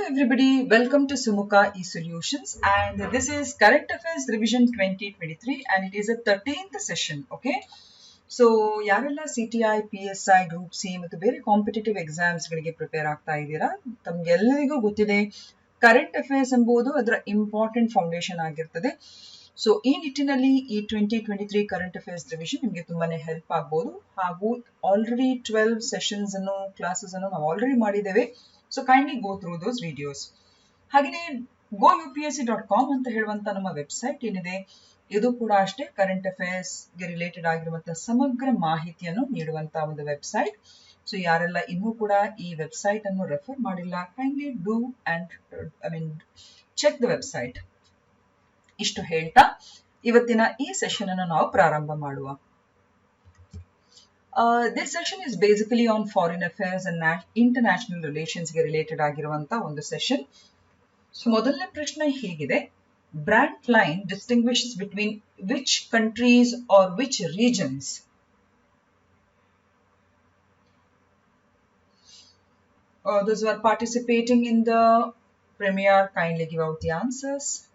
Hello everybody, welcome to Sumuka eSolutions and this is Current Affairs Revision 2023 and it is a 13th session, okay? So ಯಾರೆಲ್ಲ C T I P S I group C ಮತ್ತು ಬೇರೆ competitive ಎಕ್ಸಾಮ್ಸ್ಗಳಿಗೆ prepare ಆಗ್ತಾ ಇದ್ದೀರಾ? ತಮಗೆಲ್ಲರಿಗೂ ಗೊತ್ತಿದೆ current affairs ಎಂಬುದು ಅದರ important foundation ಆಗಿರ್ತದೆ. ಸೊ ಈ ನಿಟ್ಟಿನಲ್ಲಿ ಈ twenty twenty three current affairs revision ನಿಮಗೆ ತುಂಬಾನೇ ಹೆಲ್ಪ್ ಆಗ್ಬೋದು. ಹಾಗೂ ಆಲ್ರೆಡಿ ಟ್ವೆಲ್ವ್ ಸೆಷನ್ಸ್ ಅನ್ನು ಕ್ಲಾಸಸ್ ಅನ್ನು ನಾವು ಆಲ್ರೆಡಿ ಮಾಡಿದ್ದೇವೆ. So kindly go through those videos ಹಾಗೆಯೇ go U P S C dot com ಅಂತ ಹೇಳುವಂತ ನಮ್ಮ ವೆಬ್ಸೈಟ್ ಏನಿದೆ, ಇದು ಕೂಡ ಅಷ್ಟೇ ಕರೆಂಟ್ ಅಫೇರ್ಸ್ಗೆ ರಿಲೇಟೆಡ್ ಆಗಿರುವಂತಹ ಸಮಗ್ರ ಮಾಹಿತಿಯನ್ನು ನೀಡುವಂತಹ ಒಂದು ವೆಬ್ಸೈಟ್ ಸೊ ಯಾರೆಲ್ಲ ಇನ್ನೂ ಕೂಡ ಈ ವೆಬ್ಸೈಟ್ ಅನ್ನು ರೆಫರ್ ಮಾಡಿಲ್ಲ kindly do and I mean check the website ಇಷ್ಟು ಹೇಳ್ತಾ, ಇವತ್ತಿನ ಈ ಸೆಷನ್ ಅನ್ನು ನಾವು ಪ್ರಾರಂಭ ಮಾಡುವ. This session is basically on foreign affairs and international ರಿಲೇಷನ್ಸ್ಗೆ ರಿಲೇಟೆಡ್ ಆಗಿರುವಂತಹ ಒಂದು ಸೆಷನ್ ಸೊ ಮೊದಲನೇ ಪ್ರಶ್ನೆ ಹೀಗಿದೆ Brandt line distinguishes between which countries or which regions? Uh, those who are participating in the premiere kindly give out the answers.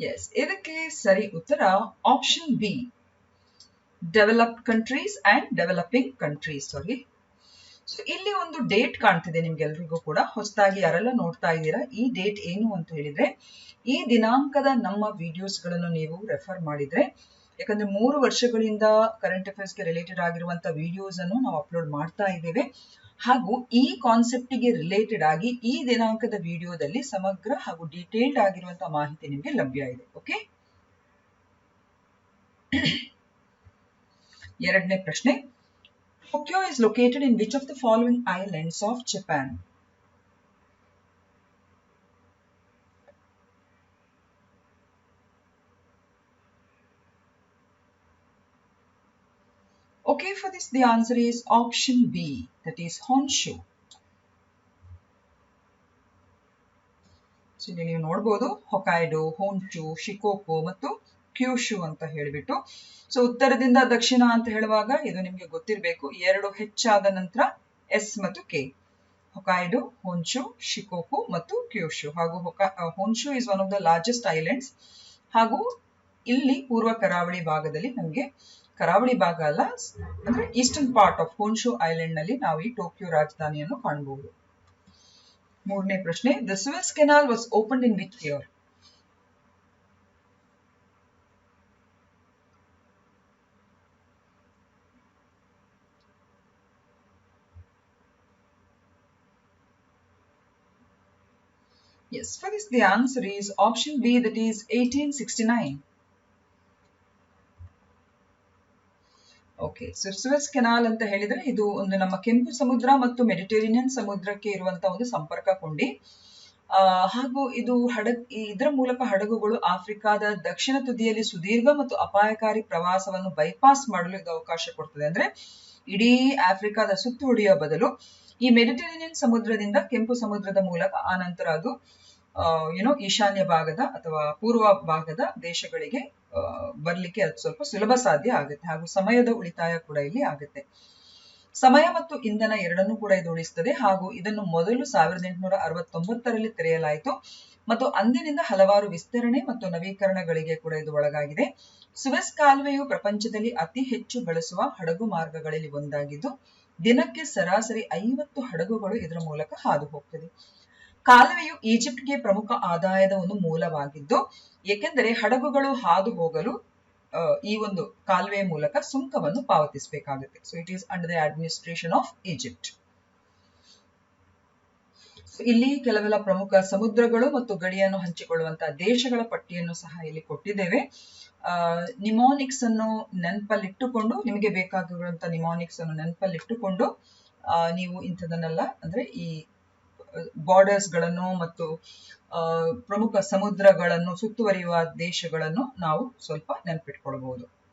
Yes, ಇದಕ್ಕೆ ಸರಿ ಉತ್ತರ option B developed countries and developing countries sorry so ಇಲ್ಲಿ ಒಂದು date ಕಾಣ್ತಿದೆ ನಿಮ್ಗೆಲ್ರಿಗೂ ಕೂಡ. ಹೊಸದಾಗಿ ಯಾರೆಲ್ಲ ನೋಡ್ತಾ ಇದ್ದೀರಾ ಈ ಡೇಟ್ ಏನು ಅಂತ ಹೇಳಿದ್ರೆ ಈ ದಿನಾಂಕದ ನಮ್ಮ ವಿಡಿಯೋಸ್ಗಳನ್ನು ನೀವು ರೆಫರ್ ಮಾಡಿದ್ರೆ ಯಾಕಂದ್ರೆ ಮೂರು ವರ್ಷಗಳಿಂದ ಕರೆಂಟ್ ಅಫೇರ್ಸ್ಗೆ ರಿಲೇಟೆಡ್ ಆಗಿರುವಂತಹ ವಿಡಿಯೋಸ್ ಅನ್ನು ನಾವು ಅಪ್ಲೋಡ್ ಮಾಡ್ತಾ ಇದ್ದೇವೆ. ಹಾಗೂ ಈ ಕಾನ್ಸೆಪ್ಟಿಗೆ ರಿಲೇಟೆಡ್ ಆಗಿ ಈ ದಿನಾಂಕದ ವಿಡಿಯೋದಲ್ಲಿ ಸಮಗ್ರ ಹಾಗೂ ಡೀಟೇಲ್ಡ್ ಆಗಿರುವಂತಹ ಮಾಹಿತಿ ನಿಮಗೆ ಲಭ್ಯ ಇದೆ ಓಕೆ ಎರಡನೇ ಪ್ರಶ್ನೆ Tokyo is located in which of the following islands of Japan Okay, for this the answer is option B, that is Honshu. So ಇಲ್ಲಿ ನೀವು ನೋಡ್ಬೋದು ಹೊಕೈಡೋ ಹೋನ್ಚು ಶಿಕೋಕೋ ಮತ್ತು ಕ್ಯೂಶು ಅಂತ ಹೇಳಿಬಿಟ್ಟು. ಸೊ ಉತ್ತರದಿಂದ ದಕ್ಷಿಣ ಅಂತ ಹೇಳುವಾಗ ಇದು ನಿಮಗೆ ಗೊತ್ತಿರಬೇಕು ಎರಡು ಹೆಚ್ಚಾದ ನಂತರ ಎಸ್ ಮತ್ತು ಕೆ ಹೊಕಾಯ್ಡು ಹೊನ್ಶು ಶಿಕೋಕು ಮತ್ತು ಕ್ಯೂಶು ಹಾಗೂ ಹೊಕ Honshu is one of the largest islands ಹಾಗೂ ಇಲ್ಲಿ ಪೂರ್ವ ಕರಾವಳಿ ಭಾಗದಲ್ಲಿ ನಮಗೆ ಕರಾವಳಿ ಭಾಗ ಅಲ್ಲ ಅಂದ್ರೆ ಈಸ್ಟರ್ನ್ ಪಾರ್ಟ್ ಆಫ್ ಹೋನ್ಶು ಐಲ್ಯಾಂಡ್ನಲ್ಲಿ ನಾವು ಈ ಟೋಕಿಯೋ ರಾಜಧಾನಿಯನ್ನು ಕಾಣಬಹುದು ಮೂರನೇ ಪ್ರಶ್ನೆ the Suez canal was open in which year Yes, for this the answer is option B that is 1869. Okay so Swiss canal ಅಂತ ಹೇಳಿದ್ರೆ ಇದು ಒಂದು ನಮ್ಮ ಕೆಂಪು ಸಮುದ್ರ ಮತ್ತು ಮೆಡಿಟೇರಿಯನ್ ಸಮುದ್ರಕ್ಕೆ ಇರುವಂತಹ ಒಂದು ಸಂಪರ್ಕ ಕೊಂಡಿ ಹಾಗೂ ಇದು ಹಡಗ್ ಇದರ ಮೂಲಕ ಹಡಗುಗಳು ಆಫ್ರಿಕಾದ ದಕ್ಷಿಣ ತುದಿಯಲ್ಲಿ ಸುದೀರ್ಘ ಮತ್ತು ಅಪಾಯಕಾರಿ ಪ್ರವಾಸವನ್ನು ಬೈಪಾಸ್ ಮಾಡಲು ಇದು ಅವಕಾಶ ಕೊಡ್ತದೆ. ಅಂದ್ರೆ ಇಡೀ ಆಫ್ರಿಕಾದ ಸುತ್ತು ಹೊಡೆಯುವ ಬದಲು ಈ ಮೆಡಿಟೇರಿಯನ್ ಸಮುದ್ರದಿಂದ ಕೆಂಪು ಸಮುದ್ರದ ಮೂಲಕ ಆನಂತರ ಅದು ಏನೋ ಈಶಾನ್ಯ ಭಾಗದ ಅಥವಾ ಪೂರ್ವ ಭಾಗದ ದೇಶಗಳಿಗೆ ಬರ್ಲಿಕ್ಕೆ ಅದು ಸ್ವಲ್ಪ ಸುಲಭ ಸಾಧ್ಯ ಆಗುತ್ತೆ. ಹಾಗೂ ಸಮಯದ ಉಳಿತಾಯ ಕೂಡ ಇಲ್ಲಿ ಆಗುತ್ತೆ. ಸಮಯ ಮತ್ತು ಇಂಧನ ಎರಡನ್ನೂ ಕೂಡ ಇದು ಉಳಿಸ್ತದೆ. ಹಾಗೂ ಇದನ್ನು ಮೊದಲು ಸಾವಿರದ ಎಂಟುನೂರ ಅರವತ್ತೊಂಬತ್ತರಲ್ಲಿ ತೆರೆಯಲಾಯಿತು. ಮತ್ತು ಅಂದಿನಿಂದ ಹಲವಾರು ವಿಸ್ತರಣೆ ಮತ್ತು ನವೀಕರಣಗಳಿಗೆ ಕೂಡ ಇದು ಒಳಗಾಗಿದೆ. ಸುವೆಸ್ ಕಾಲುವೆಯು ಪ್ರಪಂಚದಲ್ಲಿ ಅತಿ ಹೆಚ್ಚು ಬಳಸುವ ಹಡಗು ಮಾರ್ಗಗಳಲ್ಲಿ ಒಂದಾಗಿದ್ದು, ದಿನಕ್ಕೆ ಸರಾಸರಿ ಐವತ್ತು ಹಡಗುಗಳು ಇದರ ಮೂಲಕ ಹಾದು ಹೋಗ್ತದೆ ಕಾಲುವೆಯು ಈಜಿಪ್ಟ್ಗೆ ಪ್ರಮುಖ ಆದಾಯದ ಒಂದು ಮೂಲವಾಗಿದ್ದು, ಏಕೆಂದರೆ ಹಡಗುಗಳು ಹಾದು ಹೋಗಲು ಈ ಒಂದು ಕಾಲುವೆಯ ಮೂಲಕ ಸುಂಕವನ್ನು ಪಾವತಿಸಬೇಕಾಗುತ್ತೆ. So it is under the administration of Egypt ಇಲ್ಲಿ ಕೆಲವೆಲ್ಲ ಪ್ರಮುಖ ಸಮುದ್ರಗಳು ಮತ್ತು ಗಡಿಯನ್ನು ಹಂಚಿಕೊಳ್ಳುವಂತಹ ದೇಶಗಳ ಪಟ್ಟಿಯನ್ನು ಸಹ ಇಲ್ಲಿ ಕೊಟ್ಟಿದ್ದೇವೆ. ನಿಮೋನಿಕ್ಸ್ ಅನ್ನು ನೆನಪಲ್ಲಿಟ್ಟುಕೊಂಡು, ನಿಮಗೆ ಬೇಕಾಗಿರುವಂತಹ ನಿಮೋನಿಕ್ಸ್ ಅನ್ನು ನೆನಪಲ್ಲಿಟ್ಟುಕೊಂಡು ನೀವು ಇಂಥದನ್ನೆಲ್ಲ ಅಂದ್ರೆ ಈ ಬಾರ್ಡರ್ಸ್ಗಳನ್ನು ಮತ್ತು ಪ್ರಮುಖ ಸಮುದ್ರಗಳನ್ನು ಸುತ್ತುವರಿಯುವ ದೇಶಗಳನ್ನು ನಾವು ಸ್ವಲ್ಪ ನೆನಪಿಟ್ಕೊಳ್ಬಹುದು.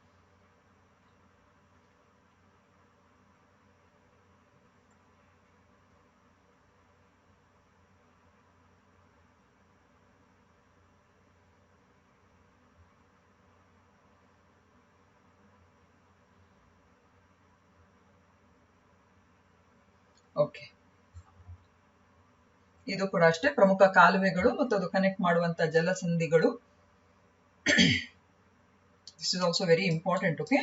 ಇದು ಕೂಡ ಅಷ್ಟೇ ಪ್ರಮುಖ ಕಾಲುವೆಗಳು ಮತ್ತು ಅದು ಕನೆಕ್ಟ್ ಮಾಡುವಂತ ಜಲಸಂಧಿಗಳು this is also very important okay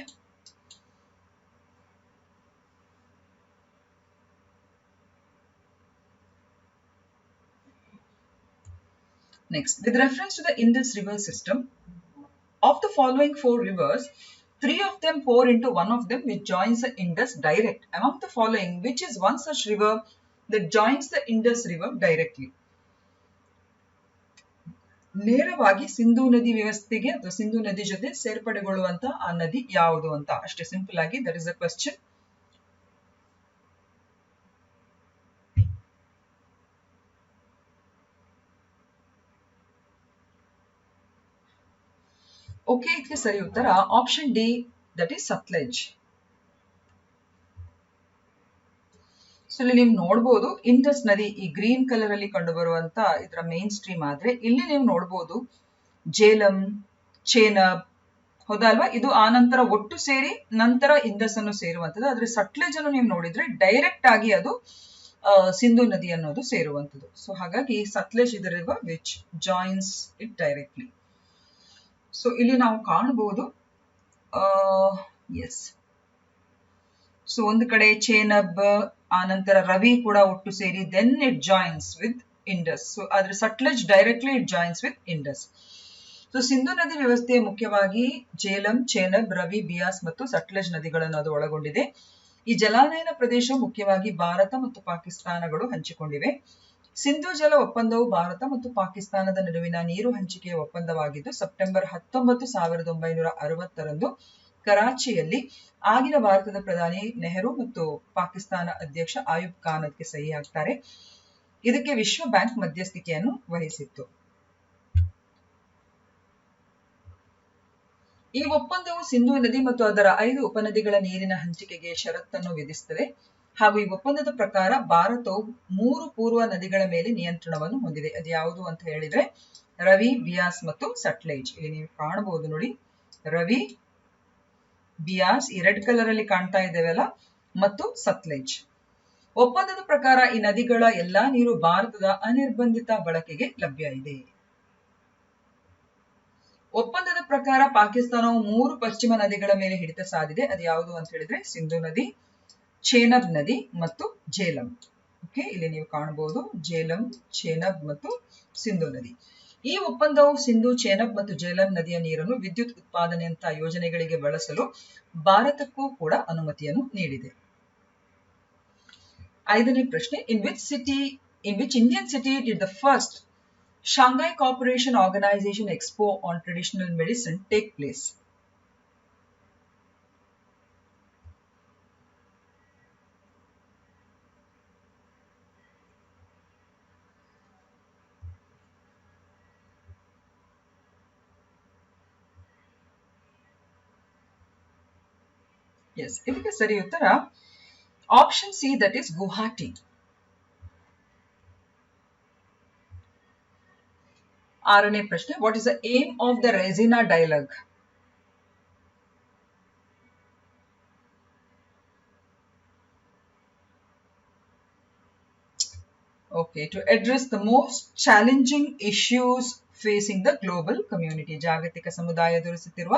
Next, with reference to the Indus River system, of the following four rivers, three of them pour into one of them which joins the Indus direct. Among the following, which is one such river that joins the Indus River directly? ನೇರವಾಗಿ ಸಿಂಧೂ ನದಿ ವ್ಯವಸ್ಥೆಗೆ ಅಥವಾ ಸಿಂಧೂ ನದಿ ಜೊತೆ ಸೇರ್ಪಡೆಗೊಳ್ಳುವಂತ ಆ ನದಿ ಯಾವುದು ಅಂತ. ಅಷ್ಟೇ ಸಿಂಪಲ್ ಆಗಿ that is a question okay ಇದಕ್ಕೆ ಸರಿ ಉತ್ತರ. Option D that is Sutlej so ಇಲ್ಲಿ ನೀವು ನೋಡ್ಬೋದು ಇಂಡಸ್ ನದಿ ಈ ಗ್ರೀನ್ ಕಲರ್ ಅಲ್ಲಿ ಕಂಡು ಬರುವಂತ ಇದರ ಮೇನ್ ಸ್ಟ್ರೀಮ್ ಆದ್ರೆ ಇಲ್ಲಿ ನೀವು ನೋಡ್ಬೋದು ಜೇಲಂ ಚೇನಬ್ ಹೌದಲ್ವಾ ಇದು ಆ ನಂತರ ಒಟ್ಟು ಸೇರಿ ನಂತರ ಇಂಡಸ್ ಅನ್ನು ಸೇರುವಂತದ್ದು ಆದ್ರೆ ಸಟ್ಲೇಜ್ ಅನ್ನು ನೀವು ನೋಡಿದ್ರೆ ಡೈರೆಕ್ಟ್ ಆಗಿ ಅದು ಸಿಂಧು ನದಿ ಅನ್ನೋದು ಸೇರುವಂತದ್ದು ಸೊ ಹಾಗಾಗಿ ಸತ್ಲೇಜ್ ಇದರ which joins it directly so ಇಲ್ಲಿ ನಾವು ಕಾಣಬಹುದು ಎಸ್ ಸೊ ಒಂದು ಕಡೆ ಚೇನಬ್ ಆ ನಂತರ ರವಿ ಕೂಡ ಒಟ್ಟು ಸೇರಿ then it joins with Indus so ಆದ್ರೆ Sutlej directly it joins with Indus so Sindhu ನದಿ ವ್ಯವಸ್ಥೆ ಮುಖ್ಯವಾಗಿ ಜೇಲಂ, ಚೇನಬ್, ರವಿ, ಬಿಯಾಸ್ ಮತ್ತು ಸಟ್ಲಜ್ ನದಿಗಳನ್ನು ಅದು ಒಳಗೊಂಡಿದೆ. ಈ ಜಲಾನಯನ ಪ್ರದೇಶ ಮುಖ್ಯವಾಗಿ ಭಾರತ ಮತ್ತು ಪಾಕಿಸ್ತಾನಗಳು ಹಂಚಿಕೊಂಡಿವೆ. ಸಿಂಧು ಜಲ ಒಪ್ಪಂದವು ಭಾರತ ಮತ್ತು ಪಾಕಿಸ್ತಾನದ ನಡುವಿನ ನೀರು ಹಂಚಿಕೆಯ ಒಪ್ಪಂದವಾಗಿದ್ದು, ಸೆಪ್ಟೆಂಬರ್ ಹತ್ತೊಂಬತ್ತು ಸಾವಿರದ ಒಂಬೈನೂರ ಅರವತ್ತರಂದು ಕರಾಚಿಯಲ್ಲಿ ಆಗಿನ ಭಾರತದ ಪ್ರಧಾನಿ ನೆಹರು ಮತ್ತು ಪಾಕಿಸ್ತಾನ ಅಧ್ಯಕ್ಷ ಆಯುಬ್ ಖಾನ್ ಅದಕ್ಕೆ ಸಹಿ ಹಾಕ್ತಾರೆ ಇದಕ್ಕೆ ವಿಶ್ವ ಬ್ಯಾಂಕ್ ಮಧ್ಯಸ್ಥಿಕೆಯನ್ನು ವಹಿಸಿತ್ತು. ಈ ಒಪ್ಪಂದವು ಸಿಂಧೂ ನದಿ ಮತ್ತು ಅದರ ಐದು ಉಪನದಿಗಳ ನೀರಿನ ಹಂಚಿಕೆಗೆ ಷರತ್ತನ್ನು ವಿಧಿಸುತ್ತದೆ ಹಾಗೂ ಈ ಒಪ್ಪಂದದ ಪ್ರಕಾರ ಭಾರತವು ಮೂರು ಪೂರ್ವ ನದಿಗಳ ಮೇಲೆ ನಿಯಂತ್ರಣವನ್ನು ಹೊಂದಿದೆ. ಅದು ಯಾವುದು ಅಂತ ಹೇಳಿದ್ರೆ ರವಿ, ಬಿಯಾಸ್ ಮತ್ತು ಸಟ್ಲೇಜ್. ಇಲ್ಲಿ ನೀವು ಕಾಣಬಹುದು ನೋಡಿ. ರವಿ ಬಿಯಾಸ್ ಈ ರೆಡ್ ಕಲರ್ ಅಲ್ಲಿ ಕಾಣ್ತಾ ಇದ್ದೇವಲ್ಲ? ಮತ್ತು ಸತ್ಲೇಜ್. ಒಪ್ಪಂದದ ಪ್ರಕಾರ ಈ ನದಿಗಳ ಎಲ್ಲಾ ನೀರು ಭಾರತದ ಅನಿರ್ಬಂಧಿತ ಬಳಕೆಗೆ ಲಭ್ಯ ಇದೆ. ಒಪ್ಪಂದದ ಪ್ರಕಾರ ಪಾಕಿಸ್ತಾನವು ಮೂರು ಪಶ್ಚಿಮ ನದಿಗಳ ಮೇಲೆ ಹಿಡಿತ ಸಾಧಿದೆ. ಅದು ಯಾವುದು ಅಂತ ಹೇಳಿದ್ರೆ ಸಿಂಧು ನದಿ, ಚೇನಬ್ ನದಿ ಮತ್ತು ಜೇಲಂ. ಓಕೆ ಇಲ್ಲಿ ನೀವು ಕಾಣಬಹುದು ಜೇಲಂ, ಚೇನಬ್ ಮತ್ತು ಸಿಂಧು ನದಿ. ಈ ಒಪ್ಪಂದವು ಸಿಂಧು, ಚೇನಬ್ ಮತ್ತು ಜೇಲಂ ನದಿಯ ನೀರನ್ನು ವಿದ್ಯುತ್ ಉತ್ಪಾದನೆಯಂತಹ ಯೋಜನೆಗಳಿಗೆ ಬಳಸಲು ಭಾರತಕ್ಕೂ ಕೂಡ ಅನುಮತಿಯನ್ನು ನೀಡಿದೆ. ಐದನೇ ಪ್ರಶ್ನೆ in which city in which Indian city did the first Shanghai corporation organisation expo on traditional medicine take place yes ಇದಕ್ಕೆ ಸರಿ ಉತ್ತರ option C that is Guwahati ಆರನೇ ಪ್ರಶ್ನೆ what is the aim of the Raisina dialogue okay to address the most challenging issues facing the global community ಜಾಗತಿಕ ಸಮುದಾಯ ಎದುರಿಸುತ್ತಿರುವ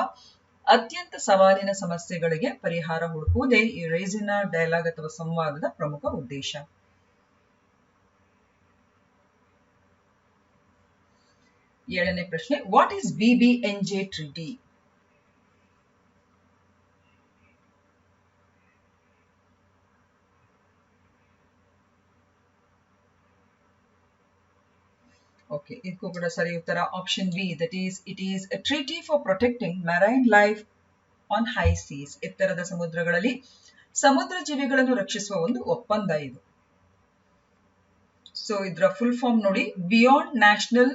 ಅತ್ಯಂತ ಸವಾಲಿನ ಸಮಸ್ಯೆಗಳಿಗೆ ಪರಿಹಾರ ಹುಡುಕುವುದೇ ಈ ರೇಸಿನ ಡೈಲಾಗ್ ಅಥವಾ ಸಂವಾದದ ಪ್ರಮುಖ ಉದ್ದೇಶ. ಏಳನೇ ಪ್ರಶ್ನೆ what is BBNJ treaty okay ಇದಕ್ಕೂ ಕೂಡ ಸರಿ ಉತ್ತರ option B that is it is a treaty for protecting marine life on high seas ಎತ್ತರದ ಸಮುದ್ರಗಳಲ್ಲಿ ಸಮುದ್ರ ಜೀವಿಗಳನ್ನು ರಕ್ಷಿಸುವ ಒಂದು ಒಪ್ಪಂದ ಇದು. ಸೊ ಇದರ ಫುಲ್ ಫಾರ್ಮ್ ನೋಡಿ beyond national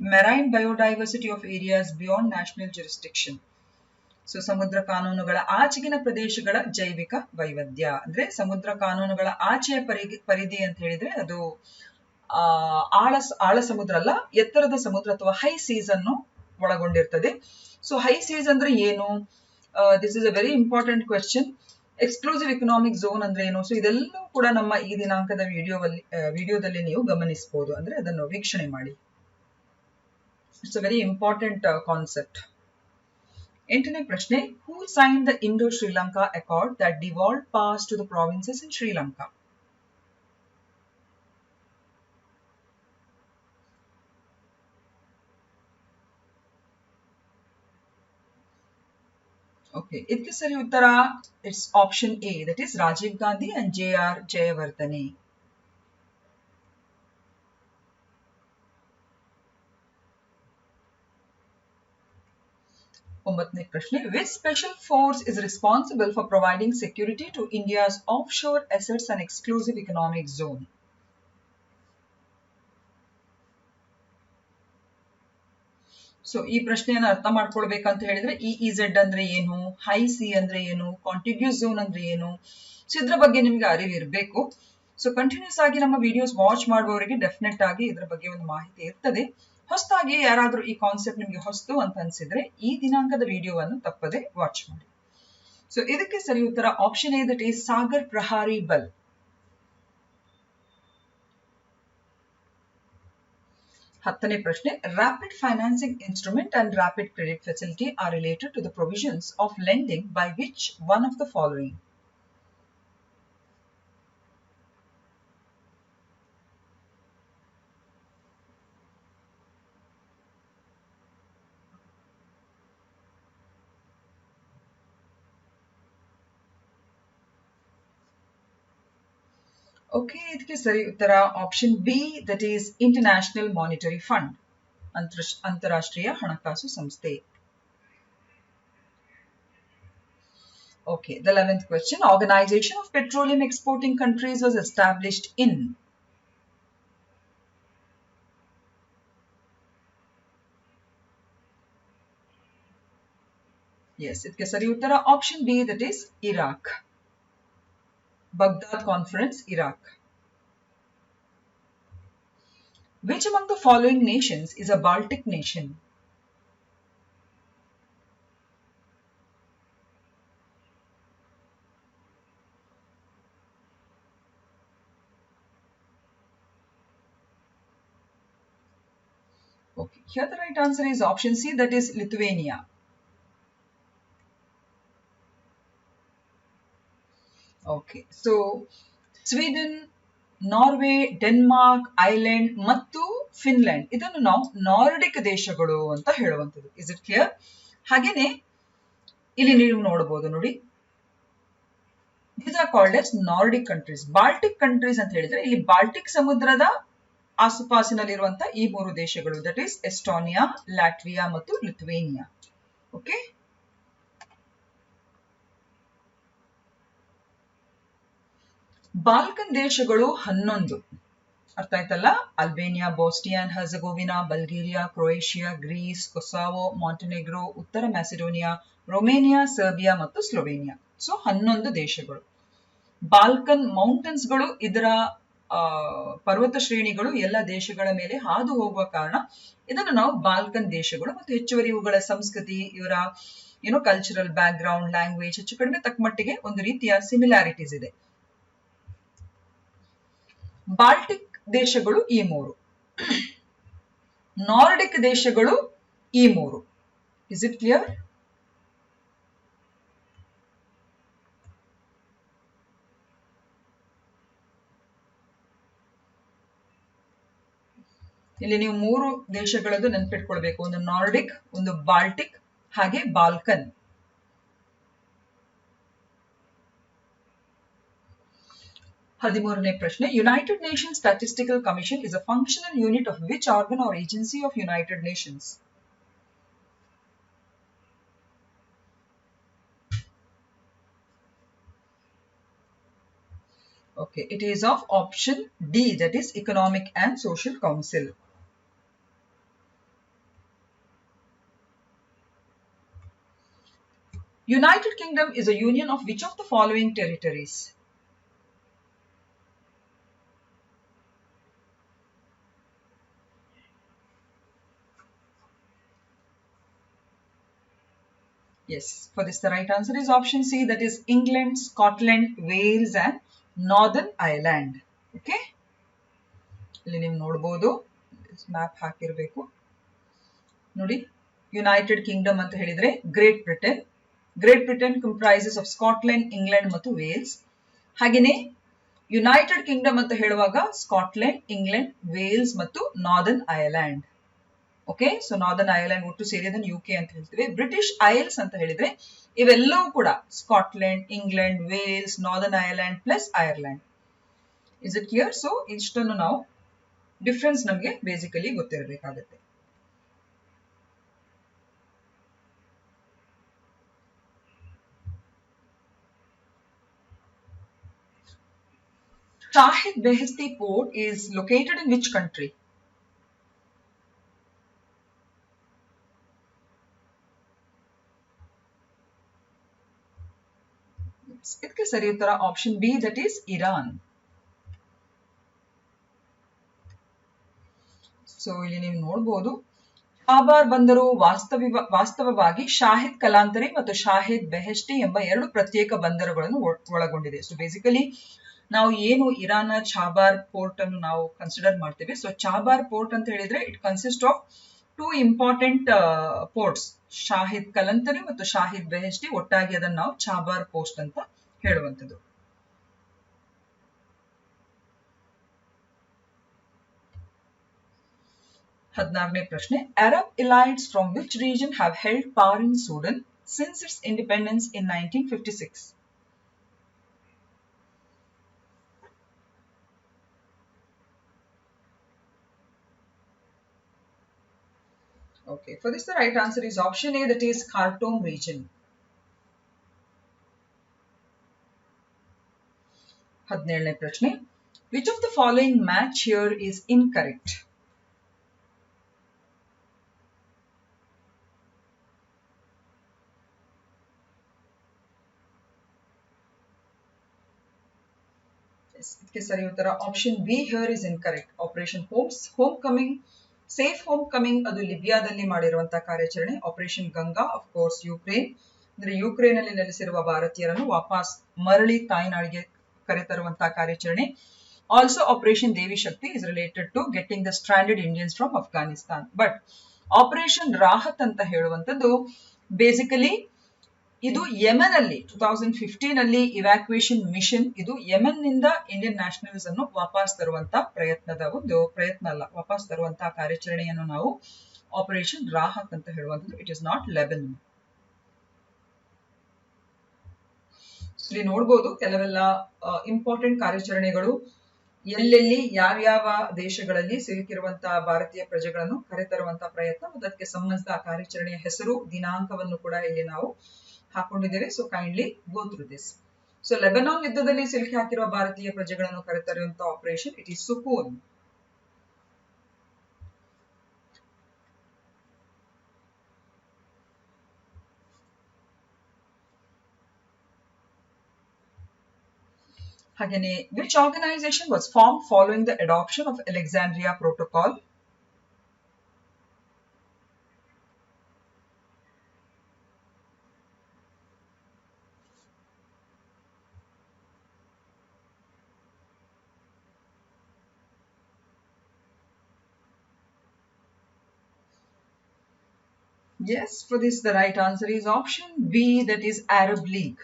marine biodiversity of areas beyond national jurisdiction so ಸಮುದ್ರ ಕಾನೂನುಗಳ ಆಚೆಗಿನ ಪ್ರದೇಶಗಳ ಜೈವಿಕ ವೈವಿಧ್ಯ. ಅಂದ್ರೆ ಸಮುದ್ರ ಕಾನೂನುಗಳ ಆಚೆಯ ಪರಿಧಿ ಪರಿಧಿ ಅಂತ ಹೇಳಿದ್ರೆ ಅದು ಆಳ ಆಳ ಸಮುದ್ರ ಅಲ್ಲ, ಎತ್ತರದ ಸಮುದ್ರ ಅಥವಾ ಹೈ ಸೀಸ್ ಅನ್ನು ಒಳಗೊಂಡಿರ್ತದೆ. ಸೊ ಹೈ ಸೀಸ್ ಅಂದ್ರೆ ಏನು? This is a very important question exclusive economic zone ಅಂದ್ರೆ ಏನು? ಸೊ ಇದೆಲ್ಲವೂ ಕೂಡ ನಮ್ಮ ಈ ದಿನಾಂಕದ ವಿಡಿಯೋದಲ್ಲಿ ವಿಡಿಯೋದಲ್ಲಿ ನೀವು ಗಮನಿಸಬಹುದು ಅಂದ್ರೆ ಅದನ್ನು ವೀಕ್ಷಣೆ ಮಾಡಿ. It's a very important concept ಎಂಟನೇ ಪ್ರಶ್ನೆ who sign the Indo Sri Lanka accord that devolved powers to the provinces in Sri Lanka okay ಇದಕ್ಕೆ ಸರಿ ಉತ್ತರ it's option A that is Rajiv Gandhi and J R Jayewardene ಒಂಬತ್ತನೇ ಪ್ರಶ್ನೆ which special force is responsible for providing security to India's offshore assets and exclusive economic zone so ಈ ಪ್ರಶ್ನೆಯನ್ನ ಅರ್ಥ ಮಾಡ್ಕೊಳ್ಬೇಕಂತ ಹೇಳಿದ್ರೆ E ಇಝೆಡ್ ಅಂದ್ರೆ ಏನು? ಹೈ ಸಿ ಅಂದ್ರೆ ಏನು? ಕಾಂಟಿನ್ಯೂಸ್ ಝೋನ್ ಅಂದ್ರೆ ಏನು? ಸೊ ಇದ್ರ ಬಗ್ಗೆ ನಿಮ್ಗೆ ಅರಿವು ಇರಬೇಕು. ಸೊ ಕಂಟಿನ್ಯೂಸ್ ಆಗಿ ನಮ್ಮ ವಿಡಿಯೋಸ್ ವಾಚ್ ಮಾಡುವವರಿಗೆ ಡೆಫಿನೆಟ್ ಆಗಿ ಇದ್ರ ಬಗ್ಗೆ ಒಂದು ಮಾಹಿತಿ ಇರ್ತದೆ. ಹೊಸದಾಗಿ ಯಾರಾದ್ರೂ ಈ ಕಾನ್ಸೆಪ್ಟ್ ನಿಮ್ಗೆ ಹೊಸದು ಅಂತ ಅನ್ಸಿದ್ರೆ ಈ ದಿನಾಂಕದ ವಿಡಿಯೋವನ್ನು ತಪ್ಪದೆ ವಾಚ್ ಮಾಡಿ. ಸೊ ಇದಕ್ಕೆ ಸರಿ ಉತ್ತರ option A that is Sagar Prahari Bal ಹತ್ತನೇ ಪ್ರಶ್ನೆ rapid financing instrument and rapid credit facility are related to the provisions of lending by which one of the following okay ಇದಕ್ಕೆ ಸರಿ ಉತ್ತರ option B that is international monetary fund ಅಂತಾರಾಷ್ಟ್ರೀಯ ಹಣಕಾಸು ಸಂಸ್ಥೆ Okay, the 11th question. Organization of Petroleum Exporting Countries was established in Yes, ಇದಕ್ಕೆ ಸರಿ ಉತ್ತರ option B that is Iraq Baghdad Conference, Iraq. Which among the following nations is a Baltic nation? Okay, here the right answer is option C, that is Lithuania. Okay so Sweden Norway Denmark Iceland ಮತ್ತು Finland ಇದನ್ನು ನಾವು Nordic ದೇಶಗಳು ಅಂತ ಹೇಳುವಂಥದ್ದು. Is it clear ಹಾಗೇನೆ ಇಲ್ಲಿ ನೀವು ನೋಡಬಹುದು ನೋಡಿ. These are called as Nordic countries Baltic countries ಅಂತ ಹೇಳಿದ್ರೆ ಇಲ್ಲಿ ಬಾಲ್ಟಿಕ್ ಸಮುದ್ರದ ಆಸುಪಾಸಿನಲ್ಲಿರುವಂತಹ ಈ ಮೂರು ದೇಶಗಳು. ದಟ್ ಈಸ್ ಎಸ್ಟೋನಿಯಾ ಲ್ಯಾಟ್ವಿಯಾ ಮತ್ತು ಲಿಥುವೇನಿಯಾ ಓಕೆ ಬಾಲ್ಕನ್ ದೇಶಗಳು ಹನ್ನೊಂದು. ಅರ್ಥ ಆಯ್ತಲ್ಲ? Albania Bosnian Herzegovina Bulgaria, Croatia, Greece Kosovo Montenegro, ಉತ್ತರ ಮ್ಯಾಸಿಡೋನಿಯಾ, ರೊಮೇನಿಯಾ, ಸರ್ಬಿಯಾ ಮತ್ತು ಸ್ಲೋವೇನಿಯಾ. ಸೊ ಹನ್ನೊಂದು ದೇಶಗಳು. ಬಾಲ್ಕನ್ ಮೌಂಟನ್ಸ್ಗಳು ಇದರ ಪರ್ವತ ಶ್ರೇಣಿಗಳು ಎಲ್ಲ ದೇಶಗಳ ಮೇಲೆ ಹಾದು ಹೋಗುವ ಕಾರಣ ಇದನ್ನು ನಾವು ಬಾಲ್ಕನ್ ದೇಶಗಳು ಮತ್ತು ಹೆಚ್ಚುವರಿ ಇವುಗಳ ಸಂಸ್ಕೃತಿ, ಇವರ, ಏನೋ ಕಲ್ಚರಲ್ ಬ್ಯಾಕ್ ಗ್ರೌಂಡ್ ಲ್ಯಾಂಗ್ವೇಜ್ ಹೆಚ್ಚು ಕಡಿಮೆ ತಕ್ಕಮಟ್ಟಿಗೆ ಒಂದು ರೀತಿಯ ಸಿಮಿಲಾರಿಟೀಸ್ ಇದೆ. ಬಾಲ್ಟಿಕ್ ದೇಶಗಳು ಈ ಮೂರು. ನಾರ್ಡಿಕ್ ದೇಶಗಳು ಈ ಮೂರು. ಇಸ್ ಇಟ್ ಕ್ಲಿಯರ್ ಇಲ್ಲಿ ನೀವು ಮೂರು ದೇಶಗಳದ್ದು ನೆನ್ಪಿಟ್ಕೊಳ್ಬೇಕು. ಒಂದು ನಾರ್ಡಿಕ್ ಒಂದು ಬಾಲ್ಟಿಕ್ ಹಾಗೆ Balkan ಹದಿಮೂರನೇ ಪ್ರಶ್ನೆ United Nation statistical commission is a functional unit of which organ or agency of United Nations Okay, it is of option D, that is Economic and Social Council. United Kingdom is a union of which of the following territories? Yes, for this the right answer is option C that is England, Scotland, Wales and Northern Ireland. Okay? ಇಲ್ಲಿ ನೀವು ನೋಡ್ಬೋದು. Map ಹಾಕಿರಬೇಕು. ನೋಡಿ United Kingdom ಅಂತ ಹೇಳಿದ್ರೆ Great Britain Great Britain comprises of Scotland England ಮತ್ತು Wales ಹಾಗೆಯೇ United Kingdom ಅಂತ ಹೇಳುವಾಗ ಸ್ಕಾಟ್ಲೆಂಡ್ ಇಂಗ್ಲೆಂಡ್ ವೇಲ್ಸ್ ಮತ್ತು Northern Ireland okay so Northern Ireland ಒಟ್ಟು ಸೇರಿ ಅದನ್ನು ಯು ಕೆ ಅಂತ ಹೇಳ್ತೀವಿ. ಬ್ರಿಟಿಷ್ ಐಲ್ಸ್ ಅಂತ ಹೇಳಿದ್ರೆ, ಇವೆಲ್ಲವೂ ಕೂಡ Scotland England Wales Northern Ireland plus Ireland is it clear so ಇಷ್ಟನ್ನು ನಾವು ಡಿಫ್ರೆನ್ಸ್ ನಮಗೆ ಬೇಸಿಕಲಿ ಗೊತ್ತಿರಬೇಕಾಗುತ್ತೆ. Shahid Behesti Port is located in which country? ಇದಕ್ಕೆ ಸರಿ ಉತ್ತರ option B that is Iran so ಇಲ್ಲಿ ನೀವು ನೋಡಬಹುದು ಚಾಬಾರ್ ಬಂದರು ವಾಸ್ತವ, ವಾಸ್ತವವಾಗಿ ಶಾಹಿದ್ ಕಲಾಂತರಿ ಮತ್ತು ಶಾಹಿದ್ ಬೆಹೆಸ್ಟಿ ಎಂಬ ಎರಡು ಪ್ರತ್ಯೇಕ ಬಂದರುಗಳನ್ನು ಒಳಗೊಂಡಿದೆ. ಸೊ ಬೇಸಿಕಲಿ ನಾವು ಏನು ಇರಾನ್ ಚಾಬಾರ್ ಪೋರ್ಟ್ ಅನ್ನು ನಾವು ಕನ್ಸಿಡರ್ ಮಾಡ್ತೇವೆ. ಸೊ ಚಾಬಾರ್ ಪೋರ್ಟ್ ಅಂತ ಹೇಳಿದ್ರೆ it consist of two important ports Shahid Kalantari ಮತ್ತು ಶಾಹಿದ್ ಬೆಹೆಸ್ಟಿ ಒಟ್ಟಾಗಿ ಅದನ್ನು ನಾವು ಚಾಬಾರ್ ಪೋಸ್ಟ್ ಅಂತ ಹೇಳುವಂಥದ್ದು. ಹದಿನಾರನೇ ಪ್ರಶ್ನೆ. Arab elites from which region have held power in Sudan since its independence in nineteen fifty six Okay, for this the right answer is option A that is Khartoum region. ಹದಿನೇಳನೇ ಪ್ರಶ್ನೆ which of the following match here is incorrect ಇದಕ್ಕೆ ಸರಿ ಉತ್ತರ option B here is incorrect operation homes home coming safe home coming ಅದು ಲಿಬಿಯಾದಲ್ಲಿ ಮಾಡಿರುವಂತಹ ಕಾರ್ಯಾಚರಣೆ operation Ganga of course Ukraine ಅಂದ್ರೆ ಯುಕ್ರೇನ್ ಅಲ್ಲಿ ನೆಲೆಸಿರುವ ಭಾರತೀಯರನ್ನು ವಾಪಸ್ ಮರಳಿ ತಾಯ್ನಾಡಿಗೆ ಕರೆತರುವಂತಹ ಕಾರ್ಯಾಚರಣೆ. Also operation Devi Shakti is related to getting the stranded Indians from Afghanistan but operation Rahat ಅಂತ ಹೇಳುವಂಥದ್ದು ಬೇಸಿಕಲಿ ಇದು ಯಮನ್ ಅಲ್ಲಿ ಟೂ ತೌಸಂಡ್ ಫಿಫ್ಟೀನ್ ಅಲ್ಲಿ ಇವ್ಯಾಕ್ಯುಯೇಷನ್ ಮಿಷನ್ ಇದು ಯಮನ್ನಿಂದ ಇಂಡಿಯನ್ ನ್ಯಾಷನಲ್ಸ್ ಅನ್ನು ವಾಪಸ್ ತರುವಂತ ಪ್ರಯತ್ನದ ಒಂದು ಪ್ರಯತ್ನ ಅಲ್ಲ, ವಾಪಸ್ ತರುವಂತಹ ಕಾರ್ಯಾಚರಣೆಯನ್ನು ನಾವು ಆಪರೇಷನ್ ರಾಹತ್ ಅಂತ ಹೇಳುವಂಥದ್ದು. ಇಟ್ ಇಸ್ ನಾಟ್ ಲೆಬನ್ ಇಲ್ಲಿ ನೋಡ್ಬೋದು, ಕೆಲವೆಲ್ಲ ಇಂಪಾರ್ಟೆಂಟ್ ಕಾರ್ಯಾಚರಣೆಗಳು. ಎಲ್ಲೆಲ್ಲಿ ಯಾವ್ಯಾವ ದೇಶಗಳಲ್ಲಿ ಸಿಲುಕಿರುವಂತಹ ಭಾರತೀಯ ಪ್ರಜೆಗಳನ್ನು ಕರೆತರುವಂತಹ ಪ್ರಯತ್ನ, ಅದಕ್ಕೆ ಸಂಬಂಧಿಸಿದ ಕಾರ್ಯಾಚರಣೆಯ ಹೆಸರು, ದಿನಾಂಕವನ್ನು ಕೂಡ ಇಲ್ಲಿ ನಾವು ಹಾಕೊಂಡಿದ್ದೇವೆ. So kindly go through this so Lebanon ಯುದ್ಧದಲ್ಲಿ ಸಿಲುಕಿ ಹಾಕಿರುವ ಭಾರತೀಯ ಪ್ರಜೆಗಳನ್ನು ಕರೆತರುವಂತಹ ಆಪರೇಷನ್ ಇಟ್ ಈಸ್ ಸುಕೂನ್ ಹಾಗೇನೆ which organisation was form following the adoption of Alexandria protocol Yes, for this the right answer is option B that is Arab League.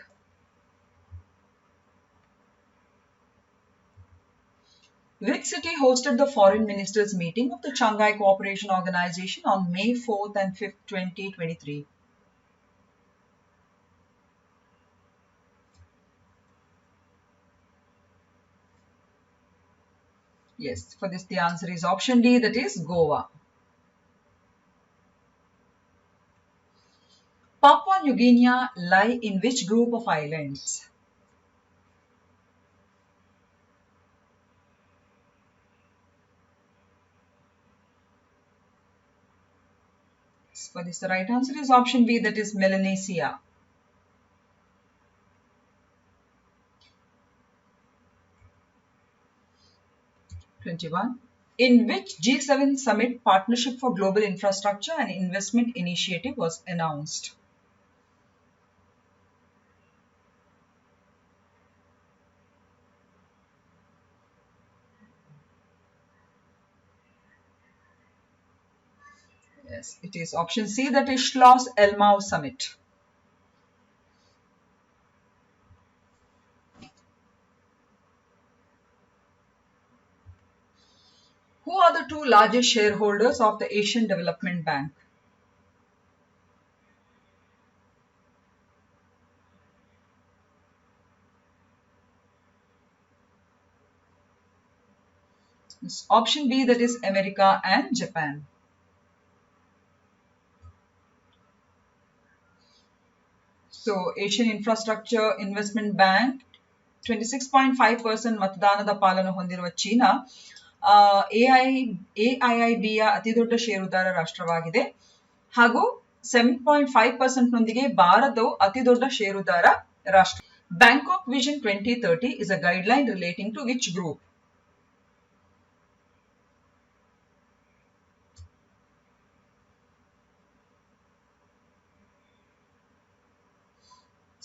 Which city hosted the foreign ministers meeting of the Shanghai Cooperation Organization on May 4th and 5th, 2023? Yes, for this the answer is option D that is Goa. Papua New Guinea lie in which group of islands? For this, the right answer is option B, that is Melanesia. Twenty-one. In which G7 summit Partnership for Global Infrastructure and Investment Initiative was announced? Yes, it is option C that is Schloss Elmau Summit. Who are the two largest shareholders of the Asian Development Bank? Option B that is America and Japan. So Asian infrastructure investment bank twenty six point five percent ಮತದಾನದ ಪಾಲನ್ನು ಹೊಂದಿರುವ China AI ಎಐಐಬಿಯ ಅತಿದೊಡ್ಡ ಷೇರುದಾರ ರಾಷ್ಟ್ರವಾಗಿದೆ ಹಾಗೂ seven point five percent ನೊಂದಿಗೆ ಭಾರತವು ಅತಿದೊಡ್ಡ ಷೇರುದಾರ ರಾಷ್ಟ್ರ Bangkok vision twenty thirty is a guideline relating to which group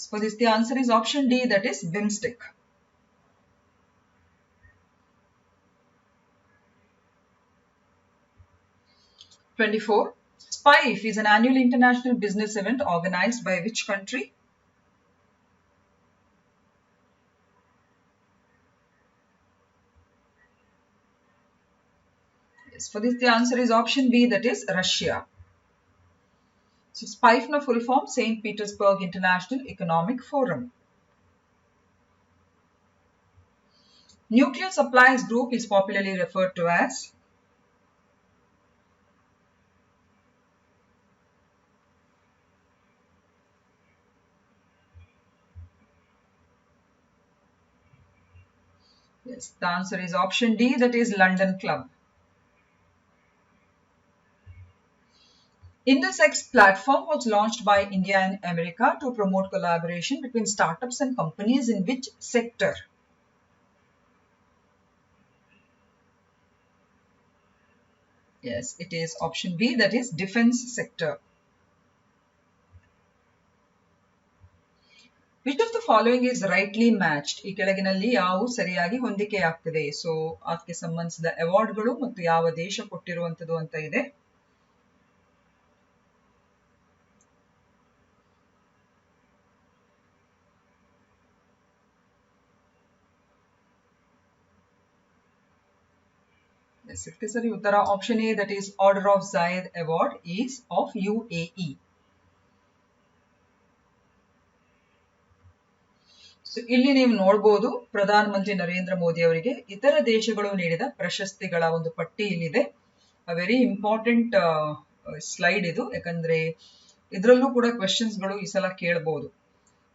For this, the answer is option D, that is BIMSTEC. Twenty-four. SPIFE is an annual international business event organized by which country? Yes, for this, the answer is option B, that is Russia. So SPIFE na full form St. Petersburg International Economic Forum. Nuclear Supplies Group is popularly referred to as Yes, the answer is option D, that is London Club. IndusX platform was launched by India and America to promote collaboration between startups and companies in which sector? Yes, it is option B, that is defense sector. Which of the following is rightly matched ಈ ಕೆಳಗಿನಲ್ಲಿ ಯಾವು ಸರಿಯಾಗಿ ಹೊಂದಿಕೆ ಆಗ್ತದೆ so ಅದಕ್ಕೆ ಸಂಬಂಧಿಸಿದ ಅವಾರ್ಡ್ಗಳು ಮತ್ತು ಯಾವ ದೇಶ ಕೊಟ್ಟಿರುವಂತದ್ದು ಅಂತ ಇದೆ ಇದಕ್ಕೆ ಸರಿ ಉತ್ತರ option A that is order of Zayed award is of U A E ಇಲ್ಲಿ ನೀವು ನೋಡಬಹುದು ಪ್ರಧಾನ ಮಂತ್ರಿ ನರೇಂದ್ರ ಮೋದಿ ಅವರಿಗೆ ಇತರ ದೇಶಗಳು ನೀಡಿದ ಪ್ರಶಸ್ತಿಗಳ ಒಂದು ಪಟ್ಟಿ ಇಲ್ಲಿದೆ. ವೆರಿ ಇಂಪಾರ್ಟೆಂಟ್ ಸ್ಲೈಡ್ ಇದು. ಯಾಕಂದ್ರೆ ಇದರಲ್ಲೂ ಕೂಡ ಕ್ವೆಶನ್ಸ್ಗಳು ಈ ಸಲ ಕೇಳಬಹುದು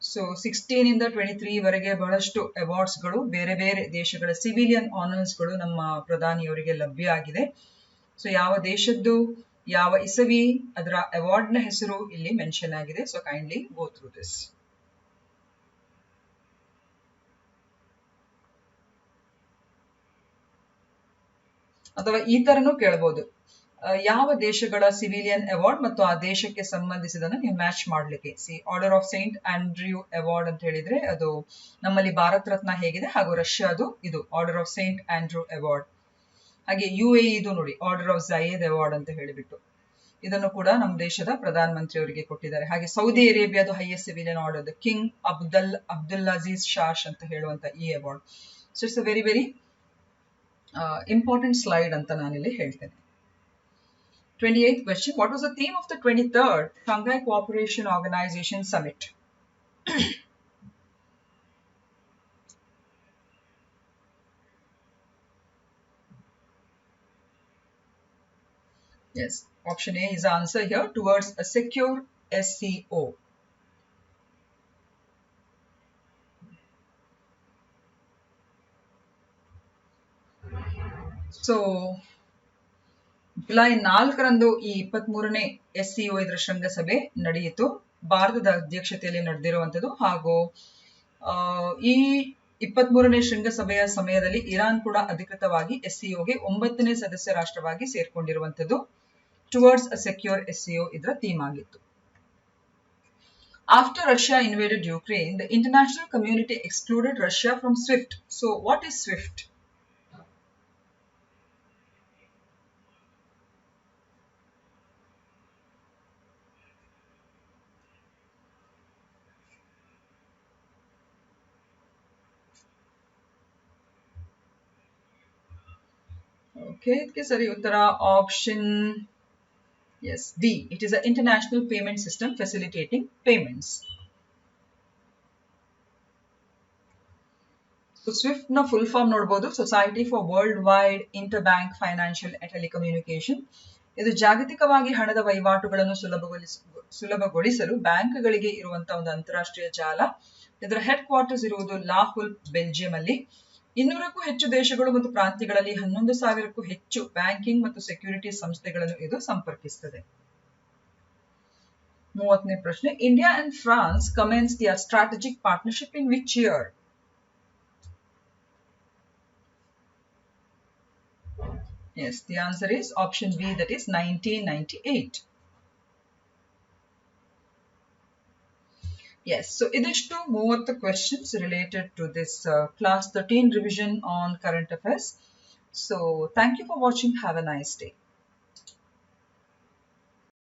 ಸೊ ಸಿಕ್ಸ್ಟೀನ್ ಇಂದ ಟ್ವೆಂಟಿ ತ್ರೀ ವರೆಗೆ ಬಹಳಷ್ಟು ಅವಾರ್ಡ್ಸ್ಗಳು ಬೇರೆ ಬೇರೆ ದೇಶಗಳ ಸಿವಿಲಿಯನ್ ಆನರ್ಸ್ಗಳು ನಮ್ಮ ಪ್ರಧಾನಿಯವರಿಗೆ ಲಭ್ಯ ಆಗಿದೆ. ಸೊ ಯಾವ ದೇಶದ್ದು, ಯಾವ ಇಸವಿ ಅದರ ಅವಾರ್ಡ್ನ ಹೆಸರು ಇಲ್ಲಿ ಮೆನ್ಷನ್ ಆಗಿದೆ. So kindly go through this ಅಥವಾ ಈ ತರನು ಕೇಳಬಹುದು ಯಾವ ದೇಶಗಳ ಸಿವಿಲಿಯನ್ ಅವಾರ್ಡ್ ಮತ್ತು ಆ ದೇಶಕ್ಕೆ ಸಂಬಂಧಿಸಿದನ್ನು ನೀವು ಮ್ಯಾಚ್ ಮಾಡ್ಲಿಕ್ಕೆ. C, order of Saint Andrew award ಅಂತ ಹೇಳಿದ್ರೆ ಅದು ನಮ್ಮಲ್ಲಿ ಭಾರತ ರತ್ನ ಹೇಗಿದೆ ಹಾಗೂ ರಷ್ಯಾದು ಇದು, order of Saint Andrew award. ಹಾಗೆ ಯು ಎ ಇದು ನೋಡಿ, ಆರ್ಡರ್ ಆಫ್ ಜಯೇದ್ ಅವಾರ್ಡ್ ಅಂತ ಹೇಳಿಬಿಟ್ಟು. ಇದನ್ನು ಕೂಡ ನಮ್ಮ ದೇಶದ ಪ್ರಧಾನ ಮಂತ್ರಿ ಅವರಿಗೆ ಕೊಟ್ಟಿದ್ದಾರೆ. ಹಾಗೆ Saudi ಅರೇಬಿಯಾದು highest civilian order King Abdul Abdul Aziz sash ಅಂತ ಹೇಳುವಂತ ಈ award so it's a very very important slide ಅಂತ ನಾನಿಲ್ಲಿ ಹೇಳ್ತೇನೆ. 28th question What was the theme of the 23rd Shanghai Cooperation Organization Summit? yes, option A is the answer here towards a secure SCO. So, July ನಾಲ್ಕರಂದು ಈ ಇಪ್ಪತ್ತ್ ಮೂರನೇ SCO ಇದರ ಶೃಂಗಸಭೆ ನಡೆಯಿತು ಭಾರತದ ಅಧ್ಯಕ್ಷತೆಯಲ್ಲಿ ನಡೆದಿರುವಂತದ್ದು ಹಾಗೂ ಈ ಇಪ್ಪತ್ತ್ ಮೂರನೇ ಶೃಂಗಸಭೆಯ ಸಮಯದಲ್ಲಿ ಇರಾನ್ ಕೂಡ ಅಧಿಕೃತವಾಗಿ ಎಸ್ಸಿಒಗೆ ಒಂಬತ್ತನೇ ಸದಸ್ಯ ರಾಷ್ಟ್ರವಾಗಿ ಸೇರ್ಕೊಂಡಿರುವಂತದ್ದು ಟುವರ್ಡ್ಸ್ ಅ ಸೆಕ್ಯೂರ್ ಎಸ್ಸಿಒ ಇದರ ಥೀಮ್ ಆಗಿತ್ತು After Russia invaded Ukraine, the international community excluded Russia from SWIFT. So, what is SWIFT? Okay ಸರಿ ಉತ್ತರ option is D it is a international payment system facilitating payments ಸ್ವಿಫ್ಟ್ನ full form ನೋಡಬಹುದು society for world wide inter bank financial telecommunication ಇದು ಜಾಗತಿಕವಾಗಿ ಹಣದ ವಹಿವಾಟುಗಳನ್ನು ಸುಲಭಗೊಳಿಸ, ಸುಲಭಗೊಳಿಸಲು ಬ್ಯಾಂಕ್ಗಳಿಗೆ ಇರುವಂತಹ ಒಂದು ಅಂತಾರಾಷ್ಟ್ರೀಯ ಜಾಲ. ಇದರ ಹೆಡ್ ಕ್ವಾರ್ಟರ್ಸ್ ಇರುವುದು ಲಾಹುಲ್, ಬೆಲ್ಜಿಯಂ ಅಲ್ಲಿ. ಇನ್ನೂರಕ್ಕೂ ಹೆಚ್ಚು ದೇಶಗಳು ಮತ್ತು ಪ್ರಾಂತ್ಯಗಳಲ್ಲಿ ಹನ್ನೊಂದು ಸಾವಿರಕ್ಕೂ ಹೆಚ್ಚು ಬ್ಯಾಂಕಿಂಗ್ ಮತ್ತು ಸೆಕ್ಯೂರಿಟಿ ಸಂಸ್ಥೆಗಳನ್ನು ಇದು ಸಂಪರ್ಕಿಸುತ್ತದೆ ಮೂವತ್ತನೇ ಪ್ರಶ್ನೆ India and France commence their strategic partnership in which year Yes, the answer is option B, that is 1998. Yes, so idishtu ಮೂವತ್ತು questions related to this uh, class 13 revision on current affairs. So thank you for watching. Have a nice day.